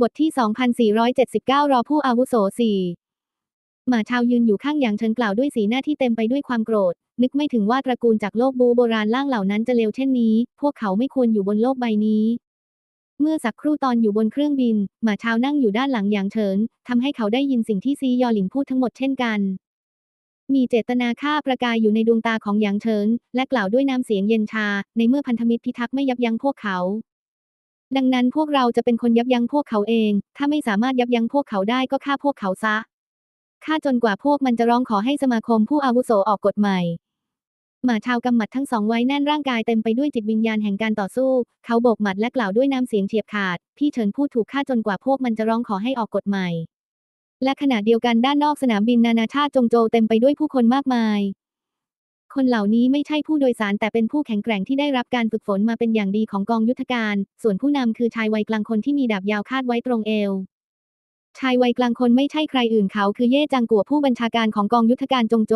บทที่ 2479 รอผู้อาวุโสสี่หมาชาวยืนอยู่ข้างหยางเฉินกล่าวด้วยสีหน้าที่เต็มไปด้วยความโกรธ นึกไม่ถึงว่าตระกูลจากโลกบูโบราณล่างเหล่านั้นจะเลวเช่นนี้ พวกเขาไม่ควรอยู่บนโลกใบนี้ เมื่อสักครู่ตอนอยู่บนเครื่องบิน หมาชาวนั่งอยู่ด้านหลังหยางเฉินทำให้เขาได้ยินสิ่งที่ซียอหลิงพูดทั้งหมดเช่นกัน มีเจตนาฆ่าประกายอยู่ในดวงตาของหยางเฉินและกล่าวด้วยน้ำเสียงเย็นชา ในเมื่อพันธมิตรพิทักษ์ไม่ยับยั้งพวกเขา ดังนั้นพวกเราจะเป็นคนยับยั้งพวกเขาเอง ถ้าไม่สามารถยับยั้งพวกเขาได้ก็ฆ่าพวกเขาซะ ฆ่าจนกว่าพวกมันจะร้องขอให้สมาคมผู้อาวุโสออกกฎใหม่ หมาชาวกำหมัดทั้งสองไว้แน่นร่างกายเต็มไปด้วยจิตวิญญาณแห่งการต่อสู้ เขาโบกหมัดและกล่าวด้วยน้ำเสียงเฉียบขาด พี่เฉินพูดถูกฆ่าจนกว่าพวกมันจะร้องขอให้ออกกฎใหม่ และขณะเดียวกันด้านนอกสนามบินนานาชาติจงโจวเต็มไปด้วยผู้คนมากมาย คนเหล่านี้ไม่ใช่ผู้โดยสารแต่เป็นผู้แข็งแกร่งที่ได้รับการฝึกฝนมาเป็นอย่างดีของกองยุทธการ ส่วนผู้นำคือชายวัยกลางคนที่มีดาบยาวคาดไว้ตรงเอว ชายวัยกลางคนไม่ใช่ใครอื่นเขาคือเย่จังกัวผู้บัญชาการของกองยุทธการจงโจ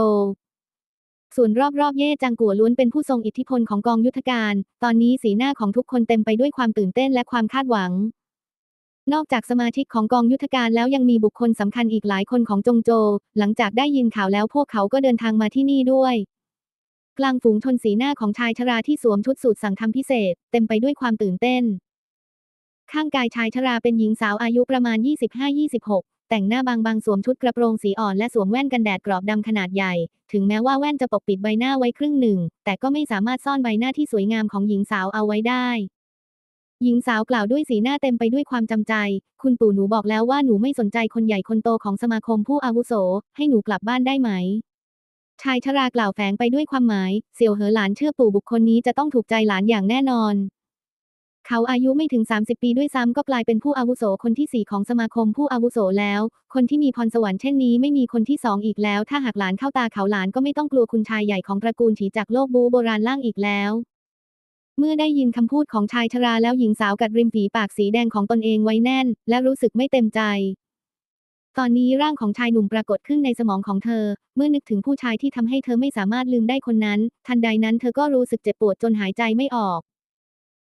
ส่วนรอบๆเย่จังกัวล้วนเป็นผู้ทรงอิทธิพลของกองยุทธการ ตอนนี้สีหน้าของทุกคนเต็มไปด้วยความตื่นเต้นและความคาดหวัง นอกจากสมาชิกของกองยุทธการแล้วยังมีบุคคลสำคัญอีกหลายคนของจงโจ หลังจากได้ยินข่าวแล้วพวกเขาก็เดินทางมาที่นี่ด้วย กลางฝูงชนสีหน้าของชายชราที่สวมชุดสูทสั่งทำพิเศษ เต็มไปด้วยความตื่นเต้น ข้างกายชายชราเป็นหญิงสาวอายุประมาณ 25-26 แต่งหน้าบางบางๆสวมชุดกระโปรงสีอ่อนและสวมแว่นกันแดดกรอบดำขนาดใหญ่ ถึงแม้ว่าแว่นจะปกปิดใบหน้าไว้ครึ่งหนึ่ง แต่ก็ไม่สามารถซ่อนใบหน้าที่สวยงามของหญิงสาวเอาไว้ได้หญิงสาวกล่าวด้วยสีหน้าเต็มไปด้วยความจำใจ คุณปู่หนูบอกแล้วว่าหนูไม่สนใจคนใหญ่คนโตของสมาคมผู้อาวุโส ให้หนูกลับบ้านได้ไหม ชายชรากล่าวแฝงไปด้วยความหมาย เสี่ยวเหอหลานเชื่อปู่บุคคลนี้จะต้องถูกใจหลานอย่างแน่นอน เขาอายุไม่ถึง 30 ปีด้วยซ้ำก็กลายเป็นผู้อาวุโสคนที่สี่ของสมาคมผู้อาวุโสแล้ว คนที่มีพรสวรรค์เช่นนี้ไม่มีคนที่สองอีกแล้ว ถ้าหากหลานเข้าตาเขาหลานก็ไม่ต้องกลัวคุณชายใหญ่ของตระกูลฉีจากโลกบูโบราณล่างอีกแล้วเมื่อได้ยินคำพูดของชายชราแล้วหญิงสาวกัดริมฝีปากสีแดงของตนเองไว้แน่น และรู้สึกไม่เต็มใจ ตอนนี้ร่างของชายหนุ่มปรากฏขึ้นในสมองของเธอ เมื่อนึกถึงผู้ชายที่ทำให้เธอไม่สามารถลืมได้คนนั้น ทันใดนั้นเธอก็รู้สึกเจ็บปวดจนหายใจไม่ออก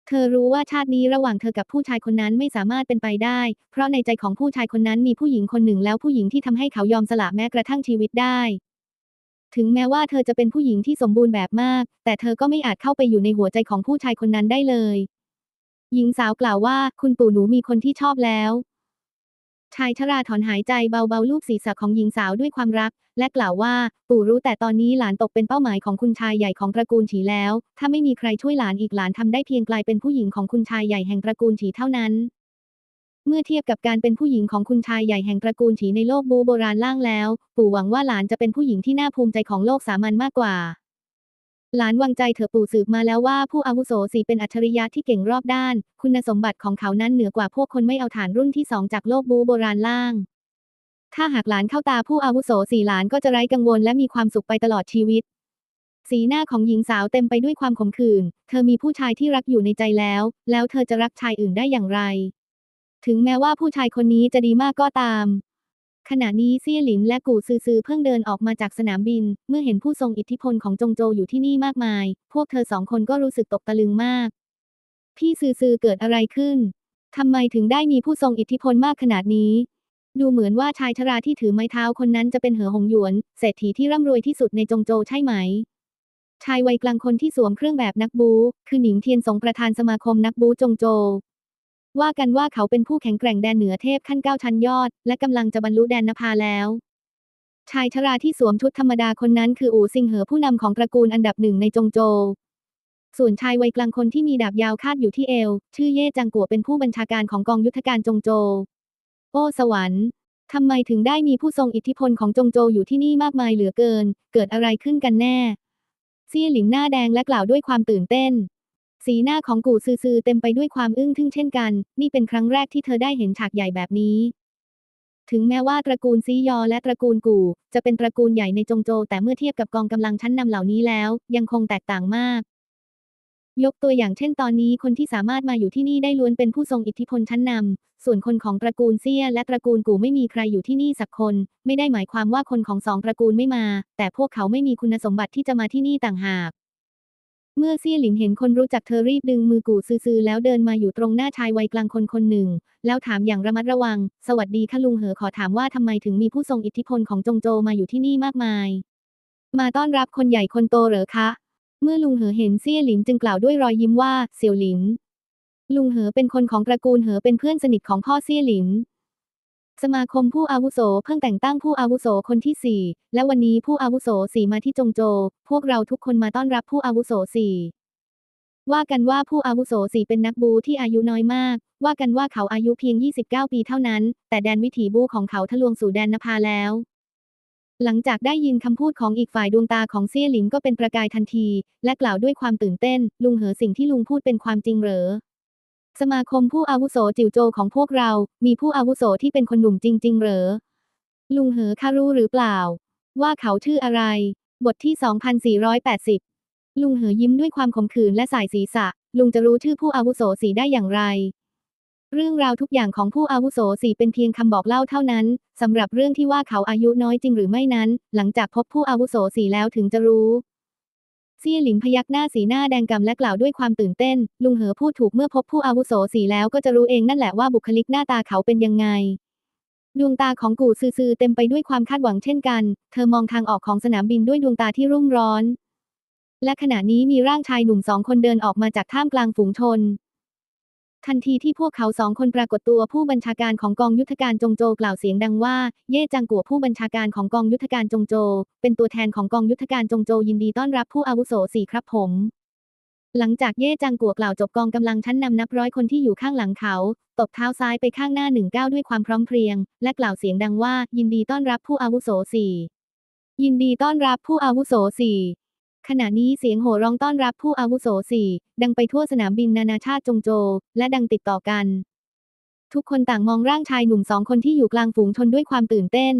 เธอรู้ว่าชาตินี้ระหว่างเธอกับผู้ชายคนนั้นไม่สามารถเป็นไปได้ เพราะในใจของผู้ชายคนนั้นมีผู้หญิงคนหนึ่งแล้วผู้หญิงที่ทำให้เขายอมสละแม้กระทั่งชีวิตได้ ถึงแม้ว่าเธอจะเป็นผู้หญิงที่สมบูรณ์แบบมาก แต่เธอก็ไม่อาจเข้าไปอยู่ในหัวใจของผู้ชายคนนั้นได้เลย หญิงสาวกล่าวว่า คุณปู่หนูมีคนที่ชอบแล้ว ชายชราถอนหายใจเบาๆลูบศีรษะของหญิงสาวด้วยความรัก และกล่าวว่าปู่รู้แต่ตอนนี้หลานตกเป็นเป้าหมายของคุณชายใหญ่ของตระกูลฉีแล้ว ถ้าไม่มีใครช่วยหลานอีกหลานทำได้เพียงกลายเป็นผู้หญิงของคุณชายใหญ่แห่งตระกูลฉีเท่านั้นเมื่อเทียบกับการเป็นผู้หญิงของคุณชายใหญ่แห่งตระกูลฉีในโลกบูโบราณล่างแล้ว ปู่หวังว่าหลานจะเป็นผู้หญิงที่น่าภูมิใจของโลกสามัญมากกว่า หลานวางใจเถอปู่สืบมาแล้วว่าผู้อาวุโสสีเป็นอัจฉริยะที่เก่งรอบด้าน คุณสมบัติของเขานั้นเหนือกว่าพวกคนไม่เอาฐานรุ่นที่สองจากโลกบูโบราณล่าง ถ้าหากหลานเข้าตาผู้อาวุโสสีหลานก็จะไร้กังวลและมีความสุขไปตลอดชีวิต สีหน้าของหญิงสาวเต็มไปด้วยความขมขื่น เธอมีผู้ชายที่รักอยู่ในใจแล้ว แล้วเธอจะรักชายอื่นได้อย่างไร ถึงแม้ว่าผู้ชายคนนี้จะดีมากก็ตาม ขณะนี้เซี่ยหลินและกู่ซือซือเพิ่งเดินออกมาจากสนามบิน เมื่อเห็นผู้ทรงอิทธิพลของจงโจอยู่ที่นี่มากมาย พวกเธอสองคนก็รู้สึกตกตะลึงมาก พี่ซือซือเกิดอะไรขึ้นทำไมถึงได้มีผู้ทรงอิทธิพลมากขนาดนี้ ดูเหมือนว่าชายชราที่ถือไม้เท้าคนนั้นจะเป็นเหอหงหยวน เศรษฐีที่ร่ำรวยที่สุดในจงโจใช่ไหม ชายวัยกลางคนที่สวมเครื่องแบบนักบูคือหนิงเทียนสงประธานสมาคมนักบูจงโจ ว่ากันว่าเขาเป็นผู้แข็งแกร่งแดนเหนือเทพขั้นเก้าชั้นยอด และกำลังจะบรรลุแดนนภาแล้ว ชายชราที่สวมชุดธรรมดาคนนั้นคืออู่ซิงเหอผู้นำของตระกูลอันดับหนึ่งในจงโจ ส่วนชายวัยกลางคนที่มีดาบยาวคาดอยู่ที่เอว ชื่อเย่จังกัวเป็นผู้บัญชาการของกองยุทธการจงโจ โอ้สวรรค์ทำไมถึงได้มีผู้ทรงอิทธิพลของจงโจอยู่ที่นี่มากมายเหลือเกิน เกิดอะไรขึ้นกันแน่ เซี่ยหลินหน้าแดงและกล่าวด้วยความตื่นเต้น สีหน้าของกู่ซือซือเต็มไปด้วยความอึ้งทึ่งเช่นกัน นี่เป็นครั้งแรกที่เธอได้เห็นฉากใหญ่แบบนี้ ถึงแม้ว่าตระกูลซียอและตระกูลกู่ จะเป็นตระกูลใหญ่ในจงโจ แต่เมื่อเทียบกับกองกำลังชั้นนำเหล่านี้แล้ว ยังคงแตกต่างมาก ยกตัวอย่างเช่นตอนนี้คนที่สามารถมาอยู่ที่นี่ได้ล้วนเป็นผู้ทรงอิทธิพลชั้นนำส่วนคนของตระกูลเซี่ยและตระกูลกู่ไม่มีใครอยู่ที่นี่สักคน ไม่ได้หมายความว่าคนของสองตระกูลไม่มา แต่พวกเขาไม่มีคุณสมบัติที่จะมาที่นี่ต่างหาก เมื่อเซี่ยหลินเห็นคนรู้จักเธอรีบดึงมือกูซือแล้วเดินมาอยู่ตรงหน้าชายวัยกลางคนคนหนึ่ง แล้วถามอย่างระมัดระวัง สวัสดีค่ะลุงเหอขอถามว่าทำไมถึงมีผู้ทรงอิทธิพลของจงโจมาอยู่ที่นี่มากมาย มาต้อนรับคนใหญ่คนโตเหรอคะ เมื่อลุงเหอเห็นเซี่ยหลินจึงกล่าวด้วยรอยยิ้มว่าเสี่ยวหลิน ลุงเหอเป็นคนของตระกูลเหอเป็นเพื่อนสนิทของพ่อเซี่ยหลิน สมาคมผู้อาวุโสเพิ่งแต่งตั้งผู้อาวุโสคนที่สี่และวันนี้ผู้อาวุโสสี่มาที่จงโจ พวกเราทุกคนมาต้อนรับผู้อาวุโสสี่ว่ากันว่าผู้อาวุโสสี่เป็นนักบูที่อายุน้อยมาก ว่ากันว่าเขาอายุเพียง 29 ปีเท่านั้น แต่แดนวิถีบูของเขาทะลวงสู่แดนนภาแล้ว หลังจากได้ยินคำพูดของอีกฝ่ายดวงตาของเซี่ยหลินก็เป็นประกายทันที และกล่าวด้วยความตื่นเต้น ลุงเหอสิ่งที่ลุงพูดเป็นความจริงเหรอ สมาคมผู้อาวุโสจิวโจของพวกเรา มีผู้อาวุโสที่เป็นคนหนุ่มจริง ๆ เหรอ ลุงเหอข้ารู้หรือเปล่า ว่าเขาชื่ออะไร บทที่ 2480 ลุงเหอยิ้มด้วยความขมขื่นและสายศีรษะ ลุงจะรู้ชื่อผู้อาวุโสสีได้อย่างไร เรื่องราวทุกอย่างของผู้อาวุโสสีเป็นเพียงคำบอกเล่าเท่านั้นสำหรับเรื่องที่ว่าเขาอายุน้อยจริงหรือไม่นั้น หลังจากพบผู้อาวุโสสีแล้วถึงจะรู้ เซี่ยหลินพยักหน้าสีหน้าแดงกำและกล่าวด้วยความตื่นเต้น ลุงเหอพูดถูกเมื่อพบผู้อาวุโสสีแล้วก็จะรู้เองนั่นแหละว่าบุคลิกหน้าตาเขาเป็นยังไง ดวงตาของกูซือๆเต็มไปด้วยความคาดหวังเช่นกัน เธอมองทางออกของสนามบินด้วยดวงตาที่รุ่มร้อน และขณะนี้มีร่างชายหนุ่มสองคนเดินออกมาจากท่ามกลางฝูงชน ทันทีที่พวกเขาสองคนปรากฏตัวผู้บัญชาการของกองยุทธการจงโจกล่าวเสียงดังว่า เย่จังกัวผู้บัญชาการของกองยุทธการจงโจ เป็นตัวแทนของกองยุทธการจงโจยินดีต้อนรับผู้อาวุโสสี่ครับผม หลังจากเย่จังกัวกล่าวจบกองกำลังชั้นนำนับร้อยคนที่อยู่ข้างหลังเขา ตบเท้าซ้ายไปข้างหน้าหนึ่งก้าวด้วยความพร้อมเพรียง และกล่าวเสียงดังว่า ยินดีต้อนรับผู้อาวุโสสี่ยินดีต้อนรับผู้อาวุโสสี่ ขณะนี้เสียงโห่ร้องต้อนรับผู้อาวุโสสี่ดังไปทั่วสนามบินนานาชาติจงโจ และดังติดต่อกัน ทุกคนต่างมองร่างชายหนุ่มสองคนที่อยู่กลางฝูงชนด้วยความตื่นเต้น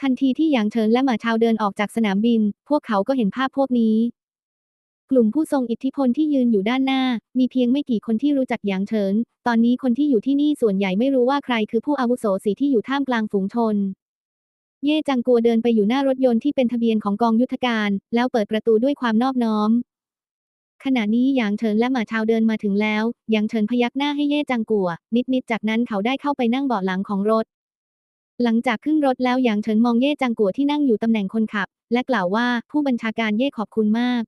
ทันทีที่หยางเฉินและหมาชาวเดินออกจากสนามบิน พวกเขาก็เห็นภาพพวกนี้ กลุ่มผู้ทรงอิทธิพลที่ยืนอยู่ด้านหน้า มีเพียงไม่กี่คนที่รู้จักหยางเฉิน ตอนนี้คนที่อยู่ที่นี่ส่วนใหญ่ไม่รู้ว่าใครคือผู้อาวุโสสีที่อยู่ท่ามกลางฝูงชน เย่จังกัวเดินไปอยู่หน้ารถยนต์ที่เป็นทะเบียนของกองยุทธการ แล้วเปิดประตูด้วยความนอบน้อม ขณะนี้หยางเฉินและหมาชาวเดินมาถึงแล้วหยางเฉินพยักหน้าให้เย่จังกัว นิดๆจากนั้นเขาได้เข้าไปนั่งเบาะหลังของรถ หลังจากขึ้นรถแล้วหยางเฉินมองเย่จังกัวที่นั่งอยู่ตำแหน่งคนขับ และกล่าวว่าผู้บัญชาการเย่ขอบคุณมาก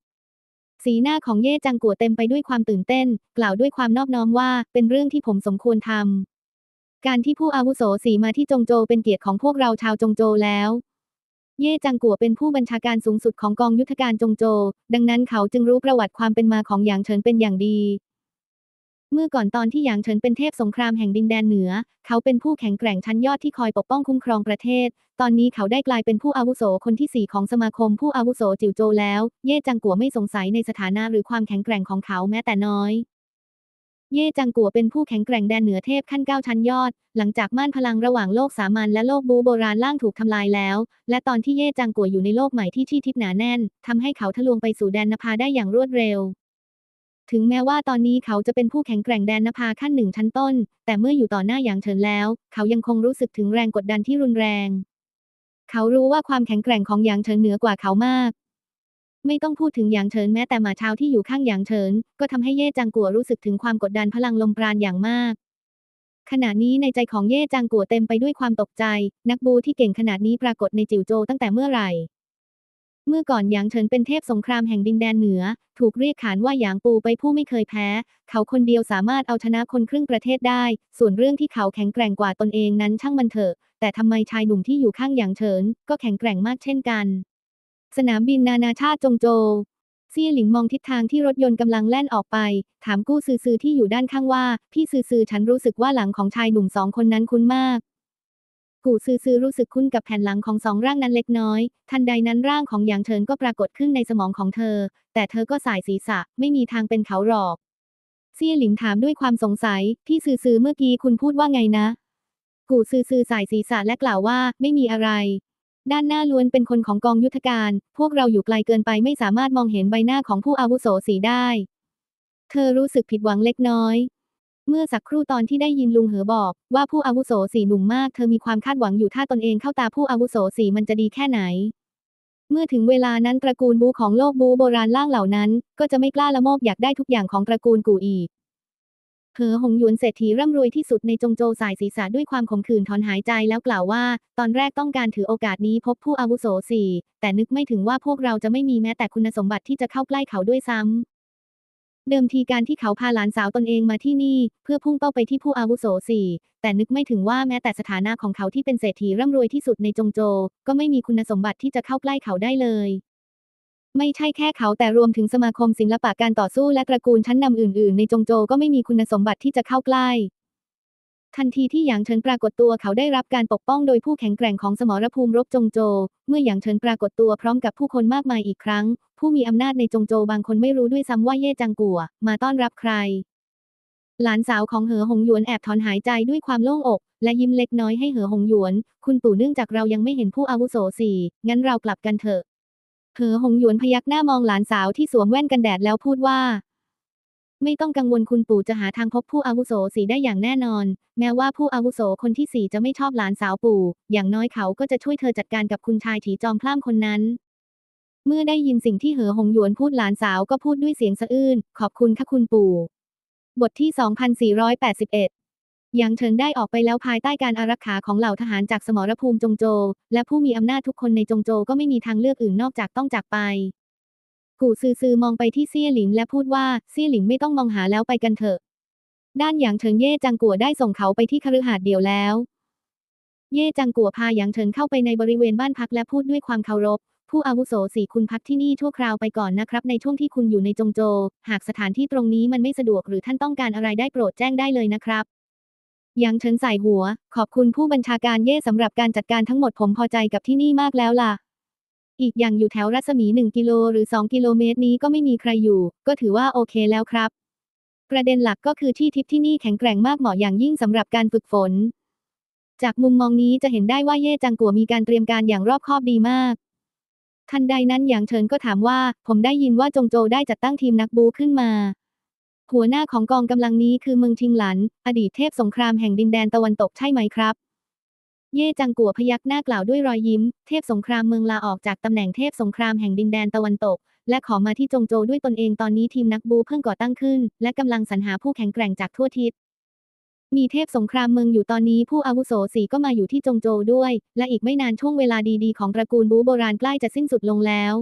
สีหน้าของเย่จังกัวเต็มไปด้วยความตื่นเต้น กล่าวด้วยความนอบน้อมว่าเป็นเรื่องที่ผมสมควรทำ การที่ผู้อาวุโสสีมาที่จงโจเป็นเกียรติของพวกเราชาวจงโจแล้ว เย่จังกัวเป็นผู้บัญชาการสูงสุดของกองยุทธการจงโจ ดังนั้นเขาจึงรู้ประวัติความเป็นมาของหยางเฉินเป็นอย่างดี เมื่อก่อนตอนที่หยางเฉินเป็นเทพสงครามแห่งดินแดนเหนือ เขาเป็นผู้แข็งแกร่งชั้นยอดที่คอยปกป้องคุ้มครองประเทศ ตอนนี้เขาได้กลายเป็นผู้อาวุโสคนที่สี่ของสมาคมผู้อาวุโสจิวโจแล้ว เย่จังกัวไม่สงสัยในสถานะหรือความแข็งแกร่งของเขาแม้แต่น้อย เย่จังกัวเป็นผู้แข็งแกร่งแดนเหนือเทพขั้นเก้าชั้นยอด หลังจากม่านพลังระหว่างโลกสามัญและโลกบูโบราณล่างถูกทำลายแล้ว และตอนที่เย่จังกัวอยู่ในโลกใหม่ที่ที่ทิพหนาแน่นทำให้เขาทะลวงไปสู่แดนนภาได้อย่างรวดเร็ว ถึงแม้ว่าตอนนี้เขาจะเป็นผู้แข็งแกร่งแดนนภาขั้นหนึ่งชั้นต้น แต่เมื่ออยู่ต่อหน้าอย่างเฉินแล้ว เขายังคงรู้สึกถึงแรงกดดันที่รุนแรง เขารู้ว่าความแข็งแกร่งของหยางเฉินเหนือกว่าเขามาก ไม่ต้องพูดถึงหยางเฉินแม้แต่หมาเชาที่อยู่ข้างหยางเฉิน ก็ทำให้เย่จังกัวรู้สึกถึงความกดดันพลังลมปราณอย่างมาก ขณะนี้ในใจของเย่จังกัวเต็มไปด้วยความตกใจ นักบูที่เก่งขนาดนี้ปรากฏในจิวโจตั้งแต่เมื่อไหร่ เมื่อก่อนหยางเฉินเป็นเทพสงครามแห่งดินแดนเหนือ ถูกเรียกขานว่าหยางปูไปผู้ไม่เคยแพ้ เขาคนเดียวสามารถเอาชนะคนครึ่งประเทศได้ ส่วนเรื่องที่เขาแข็งแกร่งกว่าตนเองนั้นช่างมันเถอะ แต่ทำไมชายหนุ่มที่อยู่ข้างหยางเฉิน ก็แข็งแกร่งมากเช่นกัน สนามบินนานาชาติจงโจเซี่ยหลิงมองทิศทางที่รถยนต์กำลังแล่นออกไป ถามกู้ซือซือที่อยู่ด้านข้างว่า พี่ซือซือฉันรู้สึกว่าหลังของชายหนุ่มสองคนนั้นคุ้นมากกูซือซือรู้สึกคุ้นกับแผ่นหลังของสองร่างนั้นเล็กน้อย ทันใดนั้นร่างของหยางเฉินก็ปรากฏขึ้นในสมองของเธอ แต่เธอก็สายศีรษะไม่มีทางเป็นเขาหรอก เซี่ยหลิงถามด้วยความสงสัย พี่ซือซือเมื่อกี้คุณพูดว่าไงนะ กูซือซือสายศีรษะและกล่าวว่าไม่มีอะไร ด้านหน้าล้วนเป็นคนของกองยุทธการ พวกเราอยู่ไกลเกินไปไม่สามารถมองเห็นใบหน้าของผู้อาวุโสสีได้ เธอรู้สึกผิดหวังเล็กน้อย เมื่อสักครู่ตอนที่ได้ยินลุงเหอบอก ว่าผู้อาวุโสสีหนุ่มมาก เธอมีความคาดหวังอยู่ถ้าตนเองเข้าตาผู้อาวุโสสีมันจะดีแค่ไหน เมื่อถึงเวลานั้นตระกูลบูของโลกบูโบราณล่างเหล่านั้น ก็จะไม่กล้าละโมบอยากได้ทุกอย่างของตระกูลกูอีก เหอหงหยวนเศรษฐีร่ำรวยที่สุดในจงโจสายศีรษะด้วยความขมขื่นถอนหายใจแล้วกล่าวว่า ตอนแรกต้องการถือโอกาสนี้พบผู้อาวุโสสี่แต่นึกไม่ถึงว่าพวกเราจะไม่มีแม้แต่คุณสมบัติที่จะเข้าใกล้เขาด้วยซ้ำ เดิมทีการที่เขาพาหลานสาวตนเองมาที่นี่ เพื่อพุ่งเป้าไปที่ผู้อาวุโสสี่แต่นึกไม่ถึงว่าแม้แต่สถานะของเขาที่เป็นเศรษฐีร่ำรวยที่สุดในจงโจ ก็ไม่มีคุณสมบัติที่จะเข้าใกล้เขาได้เลย ไม่ใช่แค่เขาแต่รวมถึงสมาคมศิลปะการต่อสู้และตระกูลชั้นนำอื่น ๆ ในจงโจก็ไม่มีคุณสมบัติที่จะเข้าใกล้ ทันทีที่หยางเฉินปรากฏตัวเขาได้รับการปกป้องโดยผู้แข็งแกร่งของสมรภูมิรบจงโจ เมื่อหยางเฉินปรากฏตัวพร้อมกับผู้คนมากมายอีกครั้ง ผู้มีอำนาจในจงโจบางคนไม่รู้ด้วยซ้ำว่าเย่จังกัว มาต้อนรับใคร หลานสาวของเหอหงหยวนแอบถอนหายใจด้วยความโล่งอก และยิ้มเล็กน้อยให้เหอหงหยวน คุณปู่เนื่องจากเรายังไม่เห็นผู้อาวุโสสี่งั้นเรากลับกันเถอะ เหอหงหยวนพยักหน้ามองหลานสาวที่สวมแว่นกันแดดแล้วพูดว่า ไม่ต้องกังวลคุณปู่จะหาทางพบผู้อาวุโสสีได้อย่างแน่นอน แม้ว่าผู้อาวุโสคนที่สี่จะไม่ชอบหลานสาวปู่ อย่างน้อยเขาก็จะช่วยเธอจัดการกับคุณชายถีจอมพล่ามคนนั้น เมื่อได้ยินสิ่งที่เหอหงหยวนพูดหลานสาวก็พูดด้วยเสียงสะอื้นขอบคุณค่ะคุณปู่ บทที่ 2481 ยังเฉินได้ออกไปแล้วภายใต้การอารักขาของเหล่าทหารจากสมรภูมิจงโจ และผู้มีอำนาจทุกคนในจงโจก็ไม่มีทางเลือกอื่นนอกจากต้องจากไป กู่ซือซือมองไปที่เซี่ยหลิงและพูดว่าเซี่ยหลิงไม่ต้องมองหาแล้วไปกันเถอะ ด้านหยางเฉินเย่จังกัวได้ส่งเขาไปที่คฤหาสน์เดียวแล้ว เย่จังกัวพาหยางเฉินเข้าไปในบริเวณบ้านพักและพูดด้วยความเคารพ ผู้อาวุโสสี่คุณพักที่นี่ชั่วคราวไปก่อนนะครับ ในช่วงที่คุณอยู่ในจงโจ หากสถานที่ตรงนี้มันไม่สะดวกหรือท่านต้องการอะไรได้โปรดแจ้งได้เลยนะครับ ยางเฉินใส่หัว ขอบคุณผู้บัญชาการเย่สำหรับการจัดการทั้งหมดผมพอใจกับที่นี่มากแล้วล่ะ อีกอย่างอยู่แถวรัศมี 1 กิโลหรือ 2 กิโลเมตรนี้ก็ไม่มีใครอยู่ ก็ถือว่าโอเคแล้วครับ ประเด็นหลักก็คือที่ทิพที่นี่แข็งแกร่งมากเหมาะอย่างยิ่งสำหรับการฝึกฝน จากมุมมองนี้จะเห็นได้ว่าเย่จังกัวมีการเตรียมการอย่างรอบคอบดีมาก ทันใดนั้นหยางเฉินก็ถามว่า ผมได้ยินว่าจงโจได้จัดตั้งทีมนักบูขึ้นมา หัวหน้าของกองกำลังนี้คือเมืองชิงหลัน อดีตเทพสงครามแห่งดินแดนตะวันตกใช่ไหมครับ เย่จังกัวพยักหน้ากล่าวด้วยรอยยิ้ม เทพสงครามเมืองลาออกจากตำแหน่งเทพสงครามแห่งดินแดนตะวันตก และขอมาที่จงโจวด้วยตนเองตอนนี้ทีมนักบูเพิ่งก่อตั้งขึ้น และกำลังสรรหาผู้แข็งแกร่งจากทั่วทิศมีเทพสงครามเมืองอยู่ตอนนี้ผู้อาวุโสสีก็มาอยู่ที่จงโจวด้วย และอีกไม่นานช่วงเวลาดีๆของตระกูลบูโบราณใกล้จะสิ้นสุดลงแล้ว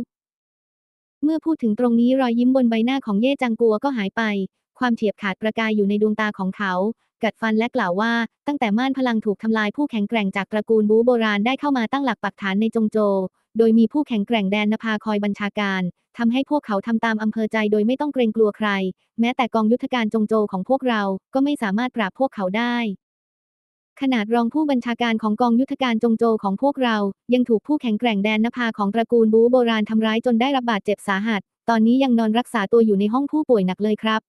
เมื่อพูดถึงตรงนี้รอยยิ้มบนใบหน้าของเย่จังกัวก็หายไป ความเฉียบขาดประกายอยู่ในดวงตาของเขา กัดฟันและกล่าวว่า ตั้งแต่ม่านพลังถูกทำลายผู้แข็งแกร่งจากตระกูลบูโบราณได้เข้ามาตั้งหลักปักฐานในจงโจ โดยมีผู้แข็งแกร่งแดนนภาคอยบัญชาการทำให้พวกเขาทำตามอำเภอใจโดยไม่ต้องเกรงกลัวใคร แม้แต่กองยุทธการจงโจของพวกเราก็ไม่สามารถปราบพวกเขาได้ขนาดรองผู้บัญชาการของกองยุทธการจงโจของพวกเรา ยังถูกผู้แข็งแกร่งแดนนภาของตระกูลบูโบราณทำร้ายจนได้รับบาดเจ็บสาหัส ตอนนี้ยังนอนรักษาตัวอยู่ในห้องผู้ป่วยหนักเลยครับ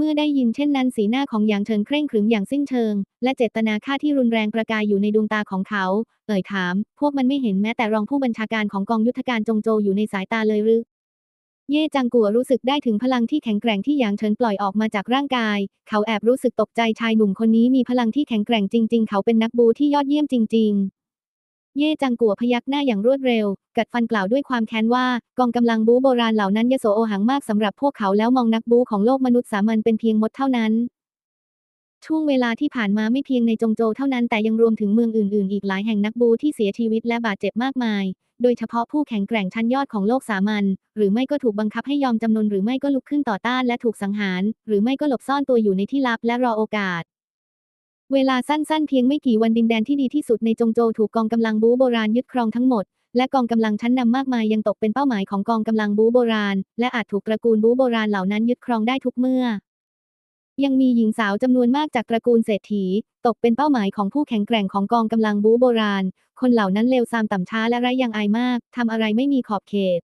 เมื่อได้ยินเช่นนั้นสีหน้าของหยางเฉินเคร่งขรึมอย่างสิ้นเชิง และเจตนาฆ่าที่รุนแรงประกายอยู่ในดวงตาของเขา เอ่ยถาม พวกมันไม่เห็นแม้แต่รองผู้บัญชาการของกองยุทธการจงโจอยู่ในสายตาเลยหรือ เย่จังกัวรู้สึกได้ถึงพลังที่แข็งแกร่งที่หยางเฉินปล่อยออกมาจากร่างกาย เขาแอบรู้สึกตกใจชายหนุ่มคนนี้มีพลังที่แข็งแกร่งจริง ๆ เขาเป็นนักบูที่ยอดเยี่ยมจริง ๆ เย่จังกัวพยักหน้าอย่างรวดเร็ว กัดฟันกล่าวด้วยความแค้นว่า กองกำลังบูโบราณเหล่านั้นยโสโอหังมากสำหรับพวกเขาแล้วมองนักบูของโลกมนุษย์สามัญเป็นเพียงมดเท่านั้น ช่วงเวลาที่ผ่านมาไม่เพียงในจงโจเท่านั้นแต่ยังรวมถึงเมืองอื่น ๆ อีกหลายแห่งนักบูที่เสียชีวิตและบาดเจ็บมากมาย โดยเฉพาะผู้แข็งแกร่งชั้นยอดของโลกสามัญหรือไม่ก็ถูกบังคับให้ยอมจำนนหรือไม่ก็ลุกขึ้นต่อต้านและถูกสังหาร หรือไม่ก็หลบซ่อนตัวอยู่ในที่ลับและรอโอกาส เวลาสั้นๆ เพียงไม่กี่วันดินแดนที่ดีที่สุดในจงโจถูกกองกำลังบูโบราณยึดครองทั้งหมด และกองกำลังชั้นนำมากมายยังตกเป็นเป้าหมายของกองกำลังบูโบราณ และอาจถูกตระกูลบูโบราณเหล่านั้นยึดครองได้ทุกเมื่อ ยังมีหญิงสาวจำนวนมากจากตระกูลเศรษฐี ตกเป็นเป้าหมายของผู้แข็งแกร่งของกองกำลังบูโบราณ คนเหล่านั้นเลวทรามต่ำช้าและไร้ยังอายมากทำอะไรไม่มีขอบเขต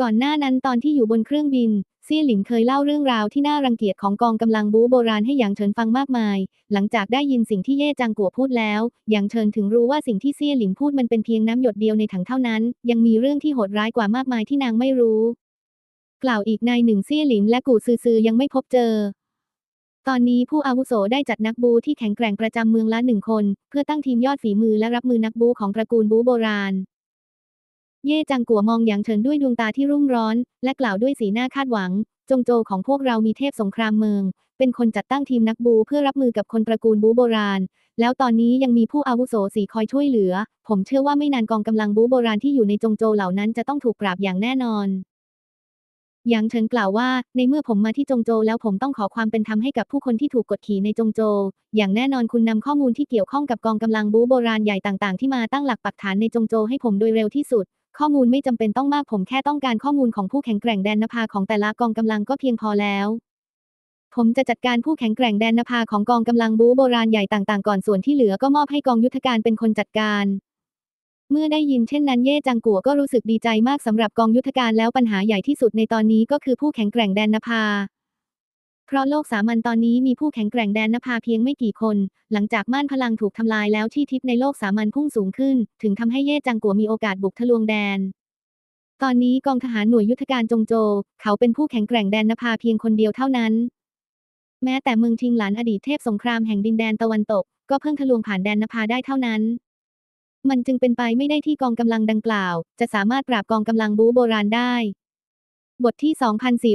ก่อนหน้านั้นตอนที่อยู่บนเครื่องบิน เซี่ยหลินเคยเล่าเรื่องราวที่น่ารังเกียจของกองกำลังบูโบราณให้หยางเฉินฟังมากมาย หลังจากได้ยินสิ่งที่เย่จังกัวพูดแล้ว หยางเฉินถึงรู้ว่าสิ่งที่เซี่ยหลินพูดมันเป็นเพียงน้ำหยดเดียวในถังเท่านั้น ยังมีเรื่องที่โหดร้ายกว่ามากมายที่นางไม่รู้ กล่าวอีกนายหนึ่งเซี่ยหลินและกู่ซือซือยังไม่พบเจอ ตอนนี้ผู้อาวุโสได้จัดนักบูที่แข็งแกร่งประจำเมืองละหนึ่งคน เพื่อตั้งทีมยอดฝีมือและรับมือนักบูของตระกูลบูโบราณ เย่จังกัวมองหยางเฉินด้วยดวงตาที่รุ่มร้อน และกล่าวด้วยสีหน้าคาดหวัง จงโจของพวกเรามีเทพสงครามเมือง เป็นคนจัดตั้งทีมนักบูเพื่อรับมือกับคนตระกูลบูโบราณ แล้วตอนนี้ยังมีผู้อาวุโสสี่คอยช่วยเหลือ ผมเชื่อว่าไม่นานกองกำลังบูโบราณที่อยู่ในจงโจเหล่านั้นจะต้องถูกปราบอย่างแน่นอนหยางเฉินกล่าวว่า ในเมื่อผมมาที่จงโจแล้วผมต้องขอความเป็นธรรมให้กับผู้คนที่ถูกกดขี่ในจงโจ อย่างแน่นอนคุณนำข้อมูลที่เกี่ยวข้องกับกองกำลังบูโบราณใหญ่ต่างๆ ที่มาตั้งหลักปักฐานในจงโจให้ผมโดยเร็วที่สุด ข้อมูลไม่จำเป็นต้องมากผมแค่ต้องการข้อมูลของผู้แข็งแกร่งแดนนภาของแต่ละกองกำลังก็เพียงพอแล้ว ผมจะจัดการผู้แข็งแกร่งแดนนภาของกองกำลังบูโบราณใหญ่ต่างๆ ก่อนส่วนที่เหลือก็มอบให้กองยุทธการเป็นคนจัดการเมื่อได้ยินเช่นนั้นเย่จังกัวก็รู้สึกดีใจมากสำหรับกองยุทธการแล้วปัญหาใหญ่ที่สุดในตอนนี้ก็คือผู้แข็งแกร่งแดนนภา เพราะโลกสามัญตอนนี้มีผู้แข็งแกร่งแดนนภาเพียงไม่กี่คน หลังจากม่านพลังถูกทำลายแล้วที่ทิพในโลกสามัญพุ่งสูงขึ้น ถึงทำให้เย่จังกัวมีโอกาสบุกทะลวงแดน ตอนนี้กองทหารหน่วยยุทธการจงโจ เขาเป็นผู้แข็งแกร่งแดนนภาเพียงคนเดียวเท่านั้น แม้แต่เมืองทิงหลานอดีตเทพสงครามแห่งดินแดนตะวันตก ก็เพิ่งทะลวงผ่านแดนนภาได้เท่านั้น มันจึงเป็นไปไม่ได้ที่กองกำลังดังกล่าว จะสามารถปราบกองกำลังบูโบราณได้ บทที่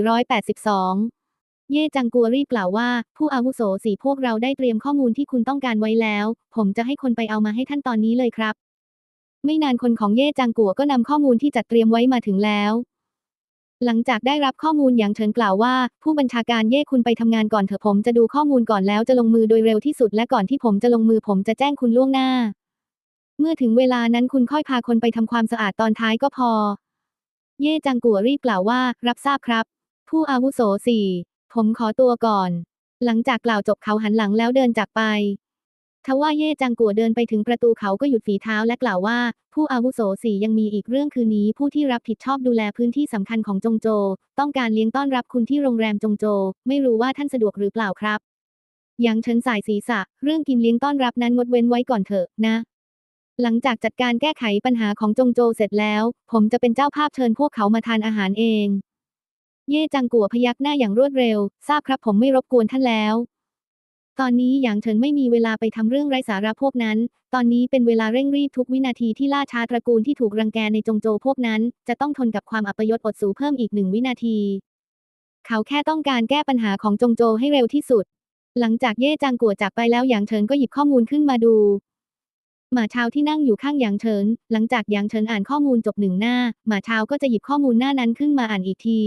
2482 เย่จังกัวรีบกล่าวว่า ผู้อาวุโสสี่พวกเราได้เตรียมข้อมูลที่คุณต้องการไว้แล้ว ผมจะให้คนไปเอามาให้ท่านตอนนี้เลยครับ ไม่นานคนของเย่จังกัวก็นำข้อมูลที่จัดเตรียมไว้มาถึงแล้ว หลังจากได้รับข้อมูลอย่างเฉินกล่าวว่า ผู้บัญชาการเย่คุณไปทำงานก่อนเถอะผมจะดูข้อมูลก่อนแล้วจะลงมือโดยเร็วที่สุดและก่อนที่ผมจะลงมือผมจะแจ้งคุณล่วงหน้า เมื่อถึงเวลานั้นคุณค่อยพาคนไปทำความสะอาดตอนท้ายก็พอ เย่จังกัวรีบกล่าวว่า รับทราบครับ ผู้อาวุโสสี่ ผมขอตัวก่อน หลังจากกล่าวจบเขาหันหลังแล้วเดินจากไปทว่าเย่จังกัวเดินไปถึงประตูเขาก็หยุดฝีเท้าและกล่าวว่า ผู้อาวุโสสี่ยังมีอีกเรื่องคือนี้ ผู้ที่รับผิดชอบดูแลพื้นที่สำคัญของจงโจ ต้องการเลี้ยงต้อนรับคุณที่โรงแรมจงโจ ไม่รู้ว่าท่านสะดวกหรือเปล่าครับยางเฉินสายศีรษะ เรื่องกินเลี้ยงต้อนรับนั้นงดเว้นไว้ก่อนเถอะนะ หลังจากจัดการแก้ไขปัญหาของจงโจเสร็จแล้ว ผมจะเป็นเจ้าภาพเชิญพวกเขามาทานอาหารเอง เย่จังกัวพยักหน้าอย่างรวดเร็ว ทราบครับผมไม่รบกวนท่านแล้ว ตอนนี้หยางเฉินไม่มีเวลาไปทำเรื่องไร้สาระพวกนั้น ตอนนี้เป็นเวลาเร่งรีบทุกวินาทีที่ล่าช้าตระกูลที่ถูกรังแกในจงโจพวกนั้น จะต้องทนกับความอัปยศอดสูเพิ่มอีกหนึ่งวินาที เขาแค่ต้องการแก้ปัญหาของจงโจให้เร็วที่สุด หลังจากเย่จางกัวจากไปแล้วหยางเฉินก็หยิบข้อมูลขึ้นมาดูหมาชาวที่นั่งอยู่ข้างหยางเฉิน หลังจากหยางเฉินอ่านข้อมูลจบหนึ่งหน้า หมาชาวก็จะหยิบข้อมูลหน้านั้นขึ้นมาอ่านอีกที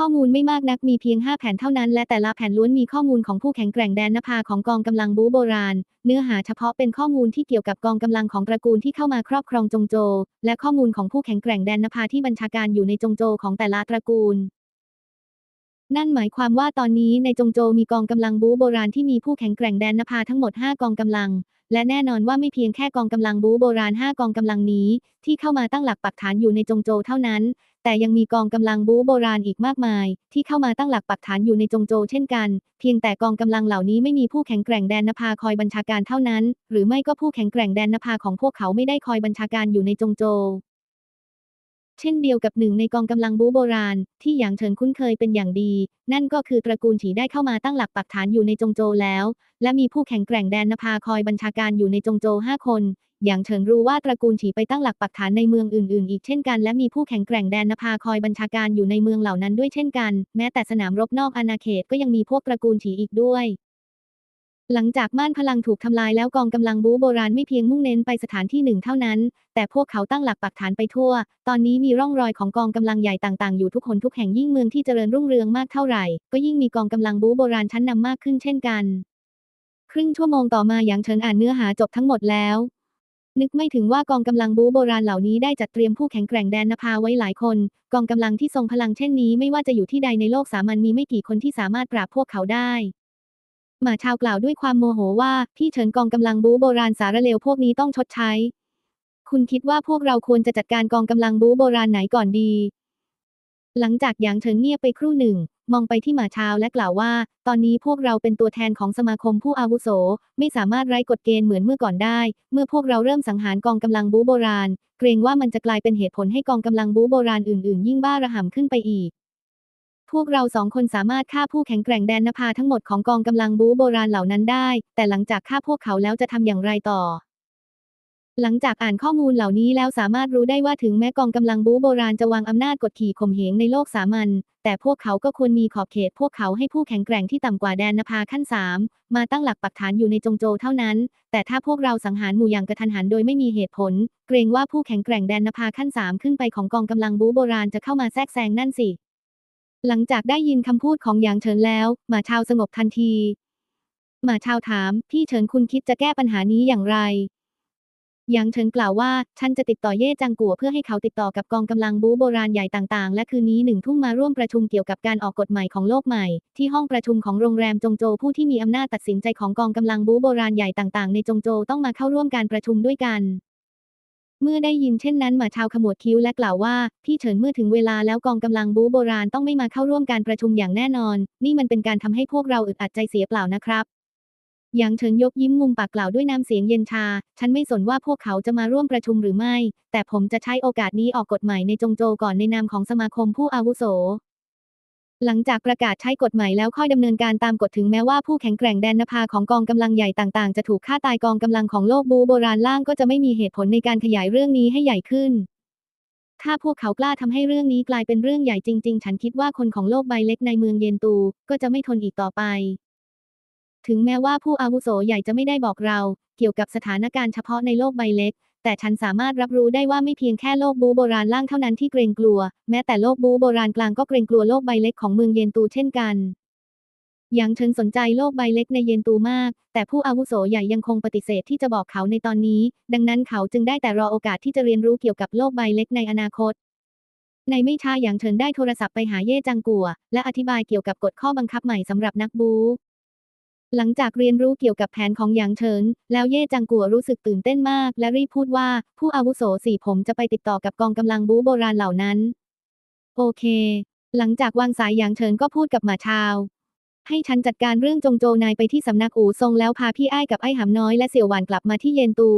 ข้อมูลไม่มากนักมีเพียง 5 แผ่นเท่านั้น และแต่ละแผ่นล้วนมีข้อมูลของผู้แข็งแกร่งแดนนภาของกองกำลังบูโบราณ เนื้อหาเฉพาะเป็นข้อมูลที่เกี่ยวกับกองกำลังของตระกูลที่เข้ามาครอบครองจงโจ และข้อมูลของผู้แข็งแกร่งแดนนภาที่บัญชาการอยู่ในจงโจของแต่ละตระกูล นั่นหมายความว่าตอนนี้ในจงโจมีกองกำลังบูโบราณที่มีผู้แข็งแกร่งแดนนภาทั้งหมด 5 กองกำลังและแน่นอนว่าไม่เพียงแค่กองกำลังบูโบราณ 5 กองกำลังนี้ ที่เข้ามาตั้งหลักปักฐานอยู่ในจงโจเท่านั้น แต่ยังมีกองกำลังบูโบราณอีกมากมาย ที่เข้ามาตั้งหลักปักฐานอยู่ในจงโจเช่นกัน เพียงแต่กองกำลังเหล่านี้ไม่มีผู้แข็งแกร่งแดนนภาคอยบัญชาการเท่านั้น หรือไม่ก็ผู้แข็งแกร่งแดนนภาของพวกเขาไม่ได้คอยบัญชาการอยู่ในจงโจ เช่นเดียวกับหนึ่งในกองกำลังบูโบราณ ที่หยางเฉินคุ้นเคยเป็นอย่างดี นั่นก็คือตระกูลฉีได้เข้ามาตั้งหลักปักฐานอยู่ในจงโจแล้ว และมีผู้แข็งแกร่งแดนนภาคอยบัญชาการอยู่ในจงโจห้าคนหยางเฉินรู้ว่าตระกูลฉีไปตั้งหลักปักฐานในเมืองอื่นๆ อีกเช่นกันและมีผู้แข็งแกร่งแดนนภาคอยบัญชาการอยู่ในเมืองเหล่านั้นด้วยเช่นกัน แม้แต่สนามรบนอกอาณาเขตก็ยังมีพวกตระกูลฉีอีกด้วย หลังจากม่านพลังถูกทำลายแล้วกองกำลังบูโบราณไม่เพียงมุ่งเน้นไปสถานที่หนึ่งเท่านั้น แต่พวกเขาตั้งหลักปักฐานไปทั่ว ตอนนี้มีร่องรอยของกองกำลังใหญ่ต่างๆ อยู่ทุกคนทุกแห่งยิ่งเมืองที่เจริญรุ่งเรืองมากเท่าไหร่ ก็ยิ่งมีกองกำลังบูโบราณชั้นนำมากขึ้นเช่นกัน ครึ่งชั่วโมงต่อมาหยางเฉินอ่านเนื้อหาจบทั้งหมดแล้ว นึกไม่ถึงว่ากองกำลังบูโบราณเหล่านี้ได้จัดเตรียมผู้แข็งแกร่งแดนนภาไว้หลายคน กองกำลังที่ทรงพลังเช่นนี้ไม่ว่าจะอยู่ที่ใดในโลกสามัญมีไม่กี่คนที่สามารถปราบพวกเขาได้ หมาชาวกล่าวด้วยความโมโหว่า พี่เฉินกองกำลังบูโบราณสารเลวพวกนี้ต้องชดใช้ คุณคิดว่าพวกเราควรจะจัดการกองกำลังบูโบราณไหนก่อนดี หลังจากหยางเฉินเงียบไปครู่หนึ่ง มองไปที่หมาชาวและกล่าวว่า ตอนนี้พวกเราเป็นตัวแทนของสมาคมผู้อาวุโส ไม่สามารถไร้กฎเกณฑ์เหมือนเมื่อก่อนได้ เมื่อพวกเราเริ่มสังหารกองกำลังบูโบราณ เกรงว่ามันจะกลายเป็นเหตุผลให้กองกำลังบูโบราณอื่น ๆ ยิ่งบ้าระห่ำขึ้นไปอีก พวกเราสองคนสามารถฆ่าผู้แข็งแกร่งแดนนภาทั้งหมดของกองกำลังบูโบราณเหล่านั้นได้ แต่หลังจากฆ่าพวกเขาแล้วจะทำอย่างไรต่อ หลังจากอ่านข้อมูลเหล่านี้แล้วสามารถรู้ได้ว่าถึงแม้กองกำลังบูโบราณจะวางอำนาจกดขี่ข่มเหงในโลกสามัญ แต่พวกเขาก็ควรมีขอบเขต พวกเขาให้ผู้แข็งแกร่งที่ต่ำกว่าแดนนภาขั้นสามมาตั้งหลักปักฐานอยู่ในจงโจเท่านั้น แต่ถ้าพวกเราสังหารหมู่อย่างกระทันหันโดยไม่มีเหตุผล เกรงว่าผู้แข็งแกร่งแดนนภาขั้นสามขึ้นไปของกองกำลังบูโบราณจะเข้ามาแทรกแซงนั่นสิ หลังจากได้ยินคำพูดของหยางเฉินแล้ว หมาชาวสงบทันที หมาชาวถาม พี่เฉินคุณคิดจะแก้ปัญหานี้อย่างไรหยางเฉินกล่าวว่า ฉันจะติดต่อเย่จังกัวเพื่อให้เขาติดต่อกับกองกำลังบูโบราณใหญ่ต่างๆ และคืนนี้หนึ่งทุ่มมาร่วมประชุมเกี่ยวกับการออกกฎใหม่ของโลกใหม่ ที่ห้องประชุมของโรงแรมจงโจผู้ที่มีอำนาจตัดสินใจของกองกำลังบูโบราณใหญ่ต่างๆ ในจงโจต้องมาเข้าร่วมการประชุมด้วยกัน เมื่อได้ยินเช่นนั้นหมาชาวขมวดคิ้วและกล่าวว่า พี่เฉินเมื่อถึงเวลาแล้วกองกำลังบูโบราณต้องไม่มาเข้าร่วมการประชุมอย่างแน่นอน นี่มันเป็นการทำให้พวกเราอึดอัดใจเสียเปล่านะครับหยางเฉินยกยิ้มมุมปากกล่าวด้วยน้ำเสียงเย็นชา ฉันไม่สนว่าพวกเขาจะมาร่วมประชุมหรือไม่ แต่ผมจะใช้โอกาสนี้ออกกฎใหม่ในจงโจก่อนในนามของสมาคมผู้อาวุโส หลังจากประกาศใช้กฎหม่แล้วค่อยดำเนินการตามกฎถึงแม้ว่าผู้แข็งแกร่งแดนนภาของกองกำลังใหญ่ต่างๆ จะถูกฆ่าตายกองกำลังของโลกบูโบราณล่างก็จะไม่มีเหตุผลในการขยายเรื่องนี้ให้ใหญ่ขึ้น ถ้าพวกเขากล้าทำให้เรื่องนี้กลายเป็นเรื่องใหญ่จริง ๆ ฉันคิดว่าคนของโลกใบเล็กในเมืองเยนตูก็จะไม่ทนอีกต่อไป ถึงแม้ว่าผู้อาวุโสใหญ่จะไม่ได้บอกเรา เกี่ยวกับสถานการณ์เฉพาะในโลกใบเล็ก แต่ฉันสามารถรับรู้ได้ว่าไม่เพียงแค่โลกบูโบราณล่างเท่านั้นที่เกรงกลัว แม้แต่โลกบูโบราณกลางก็เกรงกลัวโลกใบเล็กของเมืองเยนตูเช่นกันหยางเฉินสนใจโลกใบเล็กในเยนตูมาก แต่ผู้อาวุโสใหญ่ยังคงปฏิเสธที่จะบอกเขาในตอนนี้ ดังนั้นเขาจึงได้แต่รอโอกาสที่จะเรียนรู้เกี่ยวกับโลกใบเล็กในอนาคต ในไม่ช้าหยางเฉินได้โทรศัพท์ไปหาเย่จังกัว และอธิบายเกี่ยวกับกฎข้อบังคับใหม่สำหรับนักบู หลังจากเรียนรู้เกี่ยวกับแผนของหยางเฉิน แล้วเย่จังกัวรู้สึกตื่นเต้นมาก และรีบพูดว่า ผู้อาวุโสสี่ผมจะไปติดต่อกับกองกำลังบูโบราณเหล่านั้น โอเค หลังจากวางสายหยางเฉินก็พูดกับหมาชาว ให้ฉันจัดการเรื่องจงโจนายไปที่สำนักอู่ซงแล้วพาพี่ไอ้ายกับไอ้หำน้อยและเสี่ยวหวานกลับมาที่เยนตู